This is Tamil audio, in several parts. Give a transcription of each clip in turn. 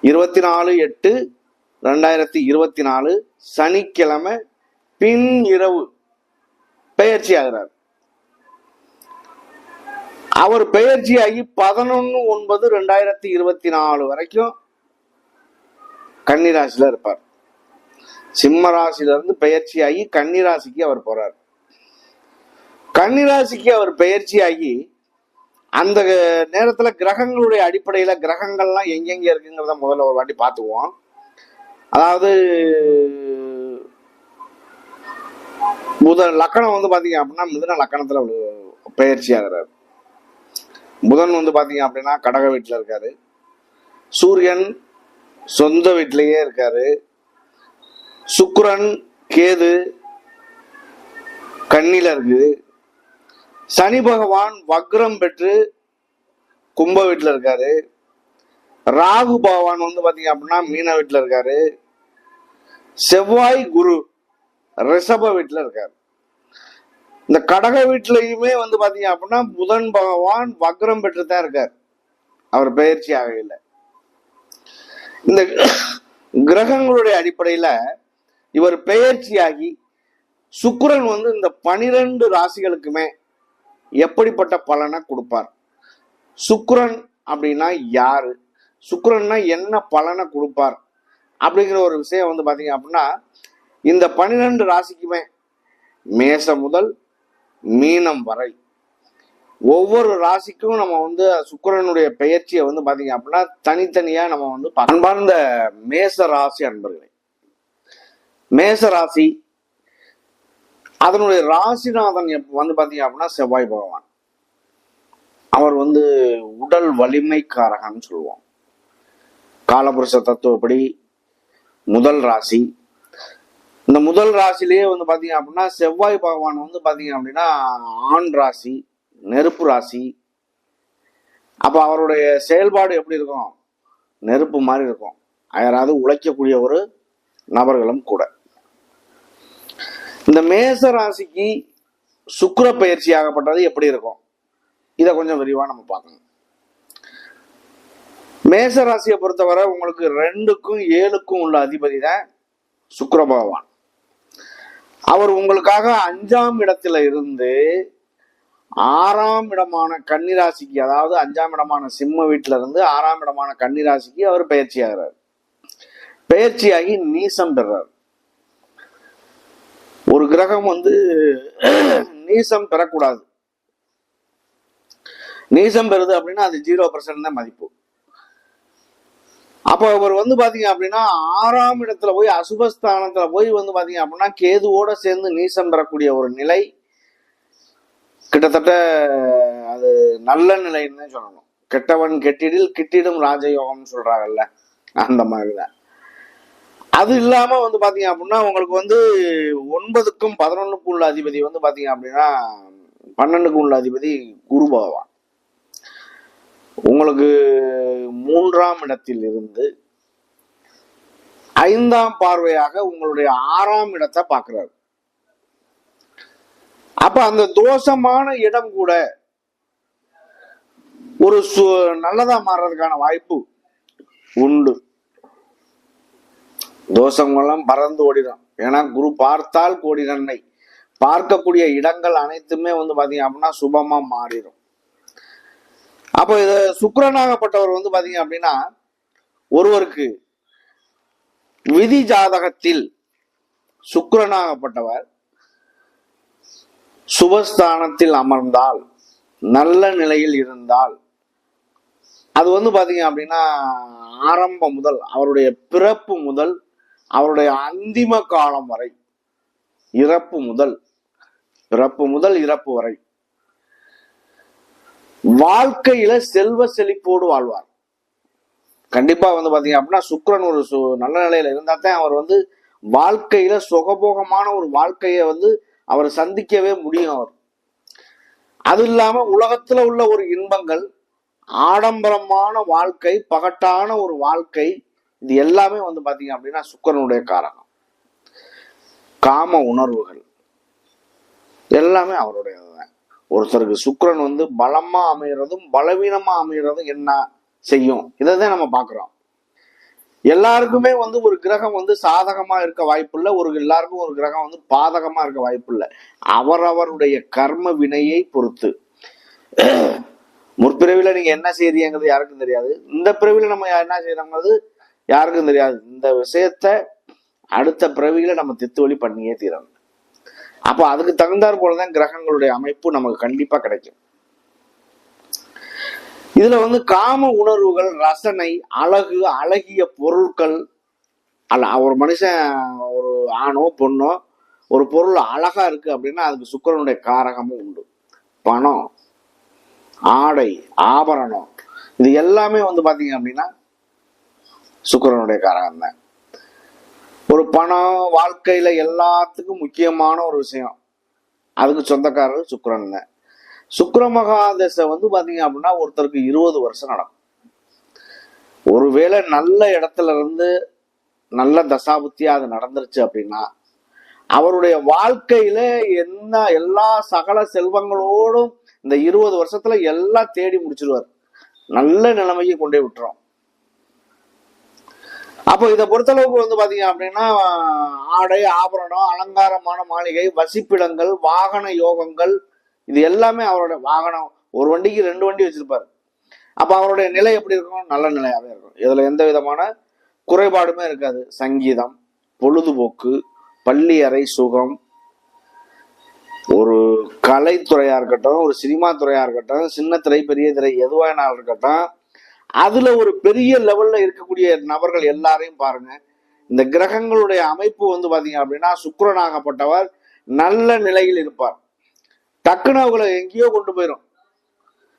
இருபத்தி நாலு எட்டு ரெண்டாயிரத்தி இருபத்தி நாலு சனிக்கிழமை பின் இரவு பெயர்ச்சி ஆகிறார். அவர் பெயர்ச்சியாகி பதினொன்னு ஒன்பது ரெண்டாயிரத்தி இருபத்தி நாலு வரைக்கும் கன்னிராசியில இருப்பார். சிம்ம ராசியிலிருந்து பெயர்ச்சியாகி கன்னிராசிக்கு அவர் போறார். கன்னிராசிக்கு அவர் பெயர்ச்சியாகி அந்த நேரத்துல கிரகங்களுடைய அடிப்படையில கிரகங்கள்லாம் எங்கெங்க இருக்குங்கிறத முதல்ல ஒரு வாட்டி பார்த்துக்குவோம். அதாவது புதன் லக்கணம் வந்து பாத்தீங்க அப்படின்னா மிதுன லக்கணத்துல பயிற்சி பெயர்ச்சி ஆகிறார். புதன் வந்து பாத்தீங்க அப்படின்னா கடக வீட்டில் இருக்காரு. சூரியன் சொந்த வீட்டிலேயே இருக்காரு. சுக்கிரன் கேது கண்ணில இருக்குது சனி பகவான் வக்ரம் பெற்று கும்ப வீட்டில் இருக்காரு. ராகு பகவான் வந்து பார்த்தீங்க அப்படின்னா மீன வீட்டில் இருக்காரு. செவ்வாய் குரு ரிஷப வீட்டில் இருக்காரு. இந்த கடக வீட்டிலையுமே வந்து பார்த்தீங்க அப்படின்னா புதன் பகவான் வக்ரம் பெற்று தான் இருக்கார். அவர் பெயர்ச்சி ஆகையில் இந்த கிரகங்களுடைய அடிப்படையில் இவர் பெயர்ச்சியாகி சுக்கரன் வந்து இந்த பனிரெண்டு ராசிகளுக்குமே எப்படிப்பட்ட பலனை கொடுப்பார்? சுக்ரன் அப்படின்னா யாரு? சுக்ரன்னா என்ன பலனை கொடுப்பார்? அப்படிங்கிற ஒரு விஷயம் வந்து பாத்தீங்க அப்படின்னா இந்த பன்னிரெண்டு ராசிக்குமே மேசம் முதல் மீனம் வரை ஒவ்வொரு ராசிக்கும் நம்ம வந்து சுக்கரனுடைய பெயர்ச்சியை வந்து பாத்தீங்க அப்படின்னா தனித்தனியா நம்ம வந்து அன்பார்ந்த மேச ராசி அன்பர்களே மேச ராசி அதனுடைய ராசிநாதன் எப்ப- வந்து பார்த்தீங்க அப்படின்னா செவ்வாய் பகவான். அவர் வந்து உடல் வலிமைக்காரகன்னு சொல்லுவோம். காலபுருஷ தத்துவப்படி முதல் ராசி. இந்த முதல் ராசிலேயே வந்து பார்த்தீங்க அப்படின்னா செவ்வாய் பகவான் வந்து பார்த்தீங்க அப்படின்னா ஆண் ராசி நெருப்பு ராசி. அப்போ அவருடைய செயல்பாடு எப்படி இருக்கும்? நெருப்பு மாதிரி இருக்கும். யாராவது உழைக்கக்கூடிய ஒரு நபர்களும் கூட. இந்த மேச ராசிக்கு சுக்கர பயிற்சி ஆகப்பட்டது எப்படி இருக்கும்? இதை கொஞ்சம் விரிவா நம்ம பார்க்கணும். மேச ராசியை பொறுத்தவரை உங்களுக்கு ரெண்டுக்கும் ஏழுக்கும் உள்ள அதிபதி தான் சுக்கர பகவான். அவர் உங்களுக்காக அஞ்சாம் இடத்துல இருந்து ஆறாம் இடமான கன்னிராசிக்கு அதாவது அஞ்சாம் இடமான சிம்ம வீட்டில இருந்து ஆறாம் இடமான கன்னிராசிக்கு அவர் பயிற்சி ஆகிறார். பயிற்சியாகி நீசம் பெறார் ஒரு கிரகம் வந்து நீசம் பெறக்கூடாது. நீசம் பெறுது அப்படின்னா அது ஜீரோ பர்சன்ட் தான் மதிப்பு. அப்போ அவர் வந்து பாத்தீங்க அப்படின்னா ஆறாம் இடத்துல போய் அசுபஸ்தானத்துல போய் வந்து பாத்தீங்க அப்படின்னா கேதுவோட சேர்ந்து நீசம் பெறக்கூடிய ஒரு நிலை கிட்டத்தட்ட அது நல்ல நிலைன்னு சொல்லணும். கெட்டவன் கெட்டிடில் கிட்டிடும் ராஜயோகம்னு சொல்றாங்கல்ல அந்த மாதிரிதான். அது இல்லாம வந்து பாத்தீங்க அப்படின்னா உங்களுக்கு வந்து ஒன்பதுக்கும் பதினொன்னுக்கும் உள்ள அதிபதி வந்து பாத்தீங்க அப்படின்னா பன்னெண்டுக்கும் உள்ள அதிபதி குரு பகவான். உங்களுக்கு மூன்றாம் இடத்தில் இருந்து ஐந்தாம் பார்வையாக உங்களுடைய ஆறாம் இடத்தை பார்க்கிறார் அப்ப அந்த தோஷமான இடம் கூட ஒரு சு நல்லதா மாறுறதுக்கான வாய்ப்பு உண்டு. தோஷங்கள்லாம் பறந்து ஓடிடும். ஏன்னா குரு பார்த்தால் கோடி நன்மை. பார்க்கக்கூடிய இடங்கள் அனைத்துமே வந்து பாத்தீங்க அப்படின்னா சுபமா மாறிடும். அப்போ இது சுக்கரனாகப்பட்டவர் வந்து பாத்தீங்க அப்படின்னா ஒருவருக்கு விதி ஜாதகத்தில் சுக்கரனாகப்பட்டவர் சுபஸ்தானத்தில் அமர்ந்தால் நல்ல நிலையில் இருந்தால் அது வந்து பாத்தீங்க அப்படின்னா ஆரம்பம் முதல் அவருடைய பிறப்பு முதல் அவருடைய அந்திம காலம் வரை இறப்பு முதல் பிறப்பு முதல் இறப்பு வரை வாழ்க்கையில செல்வ செழிப்போடு வாழ்வார். கண்டிப்பா வந்து பாத்தீங்க அப்படின்னா சுக்ரன் ஒரு சு- நல்ல நிலையில இருந்தா தான் அவர் வந்து வாழ்க்கையில சுகபோகமான ஒரு வாழ்க்கையை வந்து அவர் சந்திக்கவே முடியும் அவர். அது இல்லாம உலகத்துல உள்ள ஒரு இன்பங்கள் ஆடம்பரமான வாழ்க்கை பகட்டான ஒரு வாழ்க்கை இது எல்லாமே வந்து பாத்தீங்க அப்படின்னா சுக்கிரனுடைய காரகம். காம உணர்வுகள். எல்லாமே அவருடையதுதான். ஒருத்தருக்கு சுக்கிரன் வந்து பலமா அமைகிறதும் பலவீனமா அமைகிறதும் என்ன செய்யும்? இதை தான் நம்ம பார்க்கிறோம். எல்லாருக்குமே வந்து ஒரு கிரகம் வந்து சாதகமா இருக்க வாய்ப்பு இல்லை ஒரு எல்லாருக்கும் ஒரு கிரகம் வந்து பாதகமா இருக்க வாய்ப்பு இல்லை அவரவருடைய கர்ம வினையை பொறுத்து. முற்பிறவில நீங்க என்ன செய்றீங்கிறது யாருக்கும் தெரியாது. இந்த பிறவில நம்ம என்ன செய்யறோங்கிறது யாருக்கும் தெரியாது. இந்த விஷயத்த அடுத்த பிறவியில நம்ம தித்து வழி பண்ணியே தீரணும். அப்போ அதுக்கு தகுந்தாற் போலதான் கிரகங்களுடைய அமைப்பு நமக்கு கண்டிப்பா கிடைக்கும். இதுல வந்து காம உணர்வுகள் ரசனை அழகு அழகிய பொருட்கள் அல்ல ஒரு மனுஷன் ஒரு ஆணோ பொண்ணோ ஒரு பொருள் அழகா இருக்கு அப்படின்னா அதுக்கு சுக்கரனுடைய காரகமும் உண்டு. பணம் ஆடை ஆபரணம் இது எல்லாமே வந்து பாத்தீங்க அப்படின்னா சுக்கரனுடைய காரகம் தான். ஒரு பணம் வாழ்க்கையில எல்லாத்துக்கும் முக்கியமான ஒரு விஷயம். அதுக்கு சொந்தக்காரர் சுக்கரன் தான். சுக்கர மகாதசை வந்து பாத்தீங்க அப்படின்னா ஒருத்தருக்கு இருபது வருஷம் நடக்கும். ஒருவேளை நல்ல இடத்துல இருந்து நல்ல தசாபுத்தியா அது நடந்துருச்சு அப்படின்னா அவருடைய வாழ்க்கையில என்ன எல்லா சகல செல்வங்களோடும் இந்த இருபது வருஷத்துல எல்லாம் தேடி முடிச்சிருவார். நல்ல நிலைமைக்கு கொண்டே விட்டுரும். அப்போ இதை பொறுத்தளவுக்கு வந்து பாத்தீங்க அப்படின்னா ஆடை ஆபரணம் அலங்காரமான மாளிகை வசிப்பிடங்கள் வாகன யோகங்கள் இது எல்லாமே அவரோட வாகனம். ஒரு வண்டிக்கு ரெண்டு வண்டி வச்சிருப்பாரு. அப்ப அவருடைய நிலை எப்படி இருக்கும்? நல்ல நிலையாவே இருக்கும். இதுல எந்த விதமான குறைபாடுமே இருக்காது. சங்கீதம் பொழுதுபோக்கு பள்ளி அறை சுகம் ஒரு கலைத்துறையா இருக்கட்டும் ஒரு சினிமா துறையா இருக்கட்டும் சின்ன திரை பெரிய திரை எதுவானாலும் இருக்கட்டும் அதுல ஒரு பெரிய லெவல்ல இருக்கக்கூடிய நபர்கள் எல்லாரையும் பாருங்க. இந்த கிரகங்களுடைய அமைப்பு வந்து பாத்தீங்க அப்படின்னா சுக்கரனாகப்பட்டவர் நல்ல நிலையில் இருப்பார். டக்குன்னு அவங்களை எங்கேயோ கொண்டு போயிடும்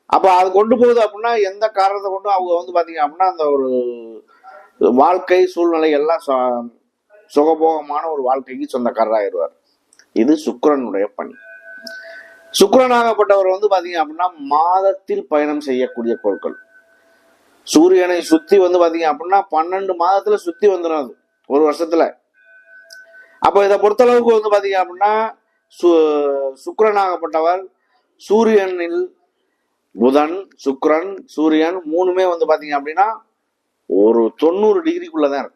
அப்ப அது கொண்டு போகுது அப்படின்னா எந்த காரணத்தை கொண்டும் அவங்க வந்து பாத்தீங்க அப்படின்னா அந்த ஒரு வாழ்க்கை சூழ்நிலை எல்லாம் சுகபோகமான ஒரு வாழ்க்கைக்கு சொந்தக்காரராகிடுவார் இது சுக்கரனுடைய பணி. சுக்கரனாகப்பட்டவர் வந்து பாத்தீங்க அப்படின்னா மாதத்தில் பயணம் செய்யக்கூடிய பொருட்கள் சூரியனை சுத்தி வந்து பாத்தீங்க அப்படின்னா பன்னெண்டு மாதத்துல சுத்தி வந்துடும் அது. ஒரு வருஷத்துல. அப்போ இதை பொறுத்தளவுக்கு வந்து பாத்தீங்க அப்படின்னா சு சுக்கரனாகப்பட்டவர் சூரியனில் புதன் சுக்கரன் சூரியன் மூணுமே வந்து பாத்தீங்க அப்படின்னா ஒரு தொண்ணூறு டிகிரிக்குள்ளதான் இருக்கும்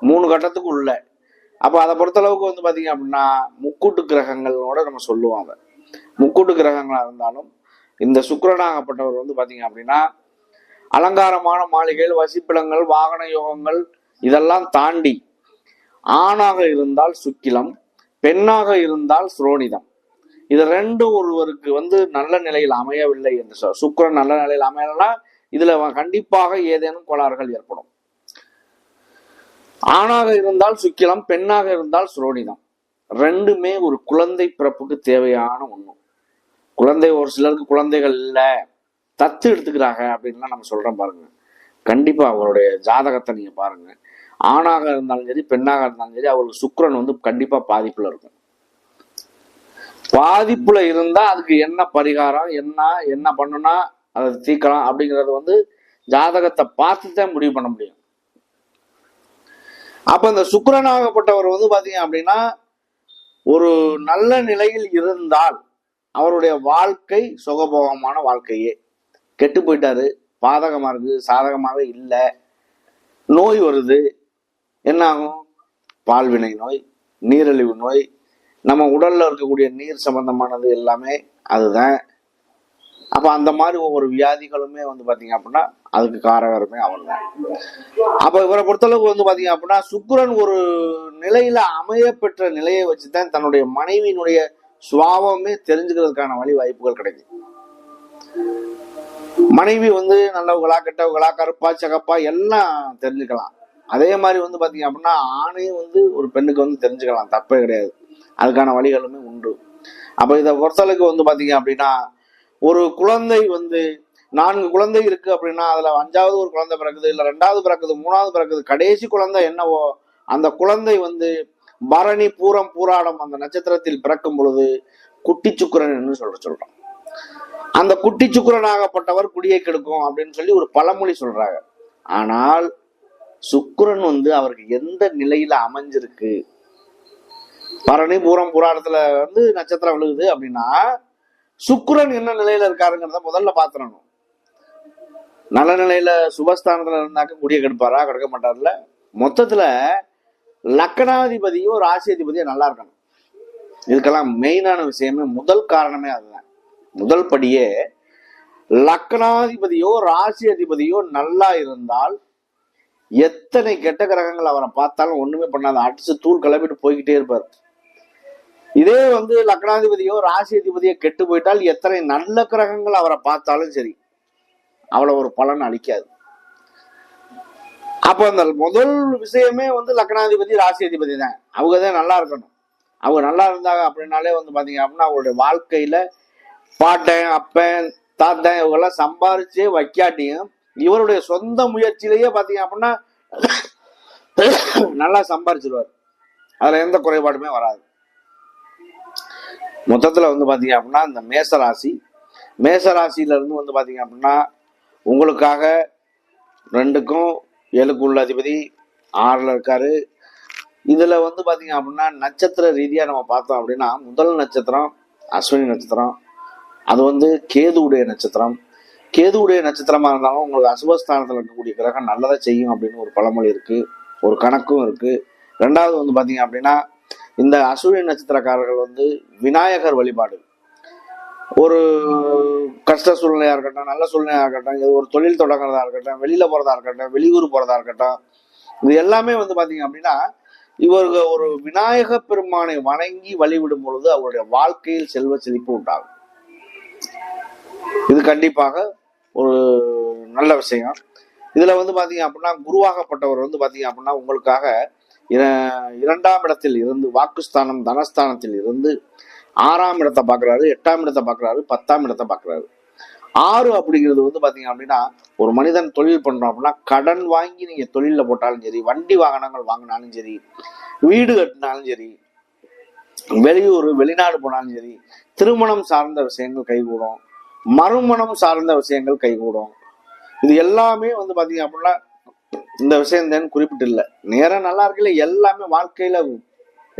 மூணு கட்டத்துக்கு உள்ள. அப்ப அதை பொறுத்தளவுக்கு வந்து பாத்தீங்க அப்படின்னா முக்கூட்டு கிரகங்களோட நம்ம சொல்லுவோம் அதை. முக்கூட்டு கிரகங்களா இருந்தாலும் இந்த சுக்கரனாகப்பட்டவர் வந்து பாத்தீங்க அப்படின்னா அலங்காரமான மாளிகைகள் வசிப்பிடங்கள் வாகன யோகங்கள் இதெல்லாம் தாண்டி ஆணாக இருந்தால் சுக்கிலம் பெண்ணாக இருந்தால் சுரோனிதம். இது ரெண்டு ஒருவருக்கு வந்து நல்ல நிலையில் அமையவில்லை என்று சொல் சுக்கரன் நல்ல நிலையில் அமையலைன்னா இதுல கண்டிப்பாக ஏதேனும் கோளாறுகள் ஏற்படும். ஆணாக இருந்தால் சுக்கிலம் பெண்ணாக இருந்தால் சுரோனிதம். ரெண்டுமே ஒரு குழந்தை பிறப்புக்கு தேவையான ஒண்ணு. குழந்தை ஒரு சிலருக்கு குழந்தைகள் இல்லை. தத்து எடுத்துக்கிறாங்க அப்படின்லாம் நம்ம சொல்கிறோம் பாருங்கள் கண்டிப்பாக அவருடைய ஜாதகத்தை நீங்கள் பாருங்கள் ஆணாக இருந்தாலும் சரி பெண்ணாக இருந்தாலும் சரி அவருக்கு சுக்கரன் வந்து கண்டிப்பாக பாதிப்பில் இருக்கும். பாதிப்பில் இருந்தால் அதுக்கு என்ன பரிகாரம் என்ன என்ன பண்ணுனா அதை தீர்க்கலாம் அப்படிங்கிறது வந்து ஜாதகத்தை பார்த்து தான் முடிவு பண்ண முடியும். அப்போ இந்த சுக்கரனாகப்பட்டவர் வந்து பார்த்தீங்க அப்படின்னா ஒரு நல்ல நிலையில் இருந்தால் அவருடைய வாழ்க்கை சுகபோகமான வாழ்க்கையே. கெட்டு போயிட்டாரு. பாதகமாக இருக்குது சாதகமாகவே இல்லை. நோய் வருது. என்ன ஆகும் பால்வினை நோய் நீரிழிவு நோய் நம்ம உடலில் இருக்கக்கூடிய நீர் சம்பந்தமானது எல்லாமே அதுதான். அப்போ அந்த மாதிரி ஒவ்வொரு வியாதிகளுமே வந்து பார்த்தீங்க அப்படின்னா அதுக்கு காரகருமே அவர் தான் அப்போ இவரை பொறுத்தளவுக்கு வந்து பார்த்தீங்க அப்படின்னா சுக்கிரன் ஒரு நிலையில் அமைய பெற்ற நிலையை வச்சுதான் தன்னுடைய மனைவியினுடைய சுவாவமே தெரிஞ்சுக்கிறதுக்கான வழி வாய்ப்புகள் கிடைக்கும் மனைவி வந்து நல்லவங்களா கெட்டவங்களா கருப்பா சகப்பா எல்லாம் தெரிஞ்சுக்கலாம். அதே மாதிரி வந்து பாத்தீங்க அப்படின்னா ஆணையும் வந்து ஒரு பெண்ணுக்கு வந்து தெரிஞ்சுக்கலாம். தப்பே கிடையாது. அதுக்கான வழிகளுமே உண்டு. அப்ப இதை பொறுத்தளவுக்கு வந்து பாத்தீங்க அப்படின்னா ஒரு குழந்தை வந்து நான்கு குழந்தை இருக்கு அப்படின்னா அதுல அஞ்சாவது ஒரு குழந்தை பிறக்குது இல்ல ரெண்டாவது பிறக்குது மூணாவது பிறக்குது கடைசி குழந்தை என்னவோ அந்த குழந்தை வந்து பரணி பூரம் பூராடம் அந்த நட்சத்திரத்தில் பிறக்கும் பொழுது குட்டி சுக்கிரன் என்று சொல்ற சொல்றோம். அந்த குட்டி சுக்கரனாகப்பட்டவர் குடியை கெடுக்கும் அப்படின்னு சொல்லி ஒரு பழமொழி சொல்றாங்க. ஆனால் சுக்கிரன் வந்து அவருக்கு எந்த நிலையில அமைஞ்சிருக்கு? பரணி பூரம் புராணத்துல வந்து நட்சத்திரம் விழுகுது அப்படின்னா சுக்கரன் என்ன நிலையில இருக்காருங்கிறத முதல்ல பாத்துடணும் நல்ல நிலையில சுபஸ்தானத்துல இருந்தாக்க குடிய கெடுப்பாரா? கெடுக்க மாட்டார்ல. மொத்தத்துல லக்கணாதிபதியும் ராசியாதிபதியும் நல்லா இருக்கணும். இதுக்கெல்லாம் மெயினான விஷயமே முதல் காரணமே அதுதான். முதல் படியே லக்னாதிபதியோ ராசி அதிபதியோ நல்லா இருந்தால் எத்தனை கெட்ட கிரகங்கள் அவரை பார்த்தாலும் ஒண்ணுமே பண்ணாத. அடிச்சு தூள் கிளம்பிட்டு போய்கிட்டே இருப்பார். இதே வந்து லக்னாதிபதியோ ராசி அதிபதியோ கெட்டு போயிட்டால் எத்தனை நல்ல கிரகங்கள் அவரை பார்த்தாலும் சரி அவளை ஒரு பலன் அளிக்காது. அப்போ அந்த முதல் விஷயமே வந்து லக்னாதிபதி ராசி அதிபதி தான். அவங்க தான் நல்லா இருக்கணும். அவங்க நல்லா இருந்தாங்க அப்படின்னாலே வந்து பாத்தீங்க அப்படின்னா அவங்களுடைய வாழ்க்கையில பாட்டன் அப்பன் தாத்தன் இவங்கெல்லாம் சம்பாரிச்சு வைக்காட்டியும் இவருடைய சொந்த முயற்சியிலேயே பாத்தீங்க அப்படின்னா நல்லா சம்பாரிச்சிருவார். அதுல எந்த குறைபாடுமே வராது. மொத்தத்துல வந்து பாத்தீங்க அப்படின்னா இந்த மேசராசி மேசராசியில இருந்து வந்து பாத்தீங்க அப்படின்னா உங்களுக்காக ரெண்டுக்கும் ஏழுக்குள்ள அதிபதி ஆறுல இருக்காரு. இதுல வந்து பாத்தீங்க அப்படின்னா நட்சத்திர ரீதியா நம்ம பார்த்தோம் அப்படின்னா முதல் நட்சத்திரம் அஸ்வினி நட்சத்திரம் அது வந்து கேதுவுடைய நட்சத்திரம். கேதுவுடைய நட்சத்திரமா இருந்தாலும் உங்களுக்கு அசுபஸ்தானத்தில் இருக்கக்கூடிய கிரகம் நல்லதை செய்யும் அப்படின்னு ஒரு பழமொழி இருக்கு. ஒரு கணக்கும் இருக்கு. ரெண்டாவது வந்து பார்த்தீங்க அப்படின்னா இந்த அசுவினி நட்சத்திரக்காரர்கள் வந்து விநாயகர் வழிபாடு. ஒரு கஷ்ட சூழ்நிலையா இருக்கட்டும் நல்ல சூழ்நிலையா இருக்கட்டும் இது ஒரு தொழில் தொடங்குறதா இருக்கட்டும் வெளியில போறதா இருக்கட்டும் வெளியூர் போறதா இருக்கட்டும் இது எல்லாமே வந்து பாத்தீங்க அப்படின்னா இவர்கள் ஒரு விநாயக பெருமானை வணங்கி வழிவிடும் பொழுது அவருடைய வாழ்க்கையில் செல்வ செழிப்பு உண்டாகும். இது கண்டிப்பாக ஒரு நல்ல விஷயம். இதுல வந்து பாத்தீங்க அப்படின்னா குருவாகப்பட்டவர் வந்து பாத்தீங்க அப்படின்னா உங்களுக்காக இரண்டாம் இடத்தில் இருந்து வாக்குஸ்தானம் தனஸ்தானத்தில் இருந்து ஆறாம் இடத்தை பார்க்குறாரு எட்டாம் இடத்தை பார்க்கறாரு பத்தாம் இடத்தை பார்க்கறாரு ஆறு அப்படிங்கிறது வந்து பாத்தீங்க அப்படின்னா ஒரு மனிதன் தொழில் பண்றோம் அப்படின்னா கடன் வாங்கி நீங்க தொழில போட்டாலும் சரி வண்டி வாகனங்கள் வாங்கினாலும் சரி வீடு கட்டினாலும் சரி வெளியூர் வெளிநாடு போனாலும் சரி திருமணம் சார்ந்த விஷயங்கள் கைகூடும். மறுமணம் சார்ந்த விஷயங்கள் கைகூடும். இது எல்லாமே வந்து பாத்தீங்க அப்படின்னா இந்த விஷயம் தான் குறிப்பிட்டு இல்லை நேரம் நல்லா இருக்குல்ல எல்லாமே வாழ்க்கையில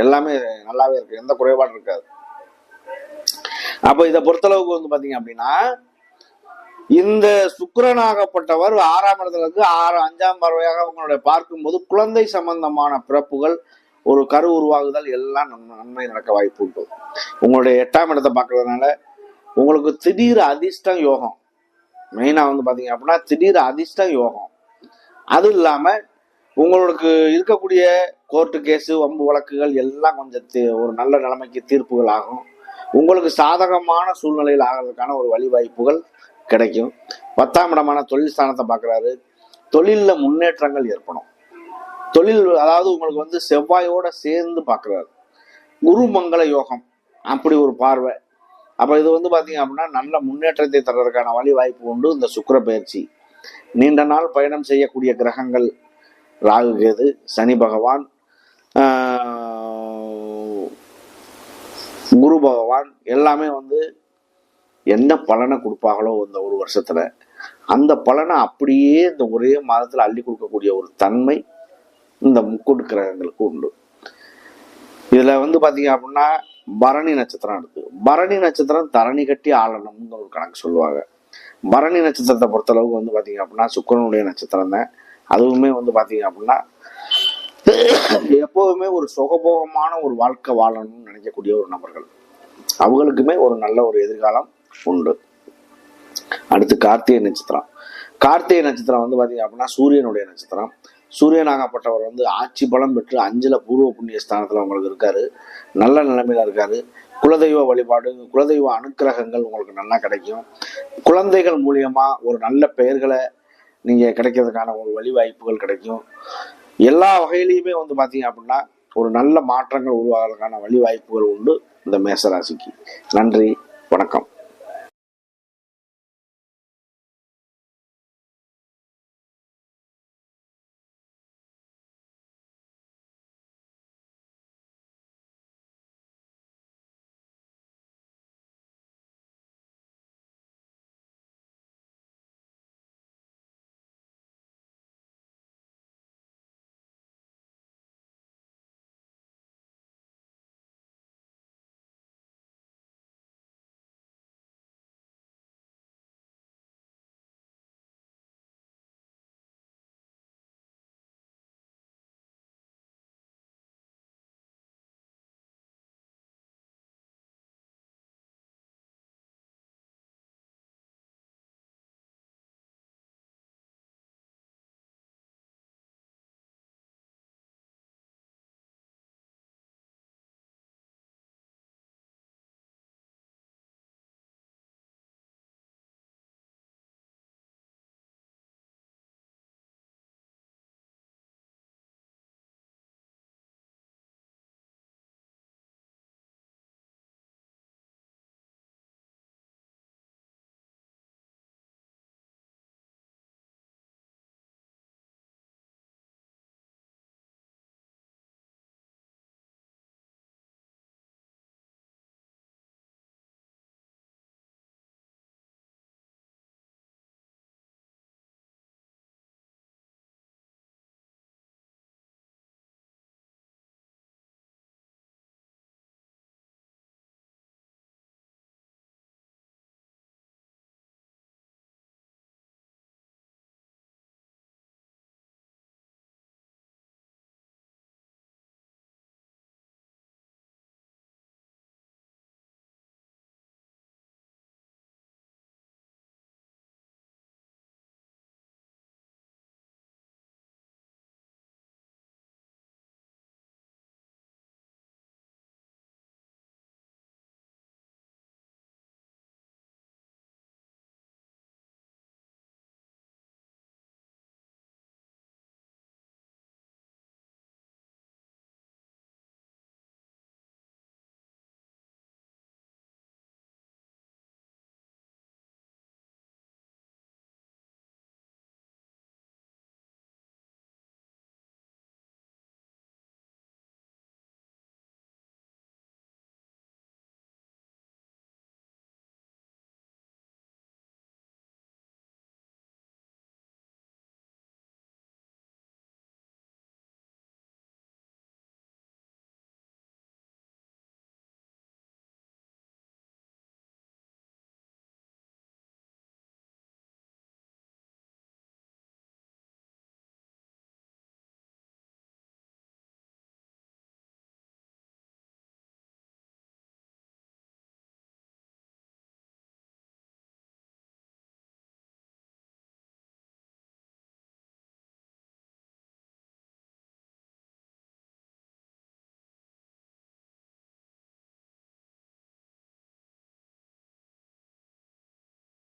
எல்லாமே நல்லாவே இருக்கு எந்த குறைபாடும் இருக்காது. அப்ப இதை பொறுத்தளவுக்கு வந்து பாத்தீங்க அப்படின்னா இந்த சுக்கரனாகப்பட்டவர் ஆறாம் இடத்துல இருக்கு ஆறு அஞ்சாம் பார்வையாக உங்களுடைய பார்க்கும்போது குழந்தை சம்பந்தமான பிறப்புகள் ஒரு கரு உருவாகுதல் எல்லாம் நன்மை நன்மை நடக்க வாய்ப்பு உண்டு. உங்களுடைய எட்டாம் இடத்தை பார்க்கறதுனால உங்களுக்கு திடீர் அதிர்ஷ்டம் யோகம். மெயினாக வந்து பார்த்தீங்க அப்படின்னா திடீர் அதிர்ஷ்டம் யோகம். அது இல்லாமல் உங்களுக்கு இருக்கக்கூடிய கோர்ட்டு கேஸு வம்பு வழக்குகள் எல்லாம் கொஞ்சம் ஒரு நல்ல நிலைமைக்கு தீர்ப்புகள் ஆகும். உங்களுக்கு சாதகமான சூழ்நிலையில் ஆகிறதுக்கான ஒரு வழிவாய்ப்புகள் கிடைக்கும். பத்தாம் இடமான தொழில் ஸ்தானத்தை பார்க்குறாரு தொழிலில் முன்னேற்றங்கள் ஏற்படும். தொழில் அதாவது உங்களுக்கு வந்து செவ்வாயோட சேர்ந்து பார்க்குறாரு குருமங்கள யோகம். அப்படி ஒரு பார்வை. அப்போ இது வந்து பார்த்தீங்க அப்படின்னா நல்ல முன்னேற்றத்தை தர்றதுக்கான வழி வாய்ப்பு உண்டு. இந்த சுக்கர பயிற்சி. நீண்ட நாள் பயணம் செய்யக்கூடிய கிரகங்கள் ராகு கேது சனி பகவான் குரு பகவான் எல்லாமே வந்து என்ன பலனை கொடுப்பாங்களோ இந்த ஒரு வருஷத்தில். அந்த பலனை அப்படியே இந்த ஒரே மாதத்தில் அள்ளி கொடுக்கக்கூடிய ஒரு தன்மை இந்த முக்கூட்டு கிரகங்களுக்கு உண்டு. இதில் வந்து பார்த்தீங்க அப்படின்னா பரணி நட்சத்திரம் இருக்கு பரணி நட்சத்திரம் தரணி கட்டி ஆளணும்னு ஒரு கணக்கு சொல்லுவாங்க. பரணி நட்சத்திரத்தை பொறுத்தளவுக்கு வந்து பார்த்தீங்க அப்படின்னா சுக்கரனுடைய நட்சத்திரம் தான். அதுவுமே வந்து பாத்தீங்க அப்படின்னா எப்போதுமே ஒரு சுகபோகமான ஒரு வாழ்க்கை வாழணும்னு நினைக்கக்கூடிய ஒரு நபர்கள். அவங்களுக்குமே ஒரு நல்ல ஒரு எதிர்காலம் உண்டு. அடுத்து கார்த்திகை நட்சத்திரம். கார்த்திகை நட்சத்திரம் வந்து பார்த்தீங்க அப்படின்னா சூரியனுடைய நட்சத்திரம். சூரியநாகப்பட்டவர் வந்து ஆட்சி பலம் பெற்று அஞ்சல பூர்வ புண்ணிய ஸ்தானத்தில் உங்களுக்கு இருக்காரு. நல்ல நிலைமையில இருக்காரு. குலதெய்வ வழிபாடு குலதெய்வ அனுக்கிரகங்கள் உங்களுக்கு நல்லா கிடைக்கும். குழந்தைகள் மூலியமா ஒரு நல்ல பெயர்களை நீங்க கிடைக்கிறதுக்கான ஒரு வழி வாய்ப்புகள் கிடைக்கும். எல்லா வகையிலையுமே வந்து பாத்தீங்க அப்படின்னா ஒரு நல்ல மாற்றங்கள் உருவாகிறதுக்கான வழிவாய்ப்புகள் உண்டு இந்த மேசராசிக்கு. நன்றி வணக்கம்.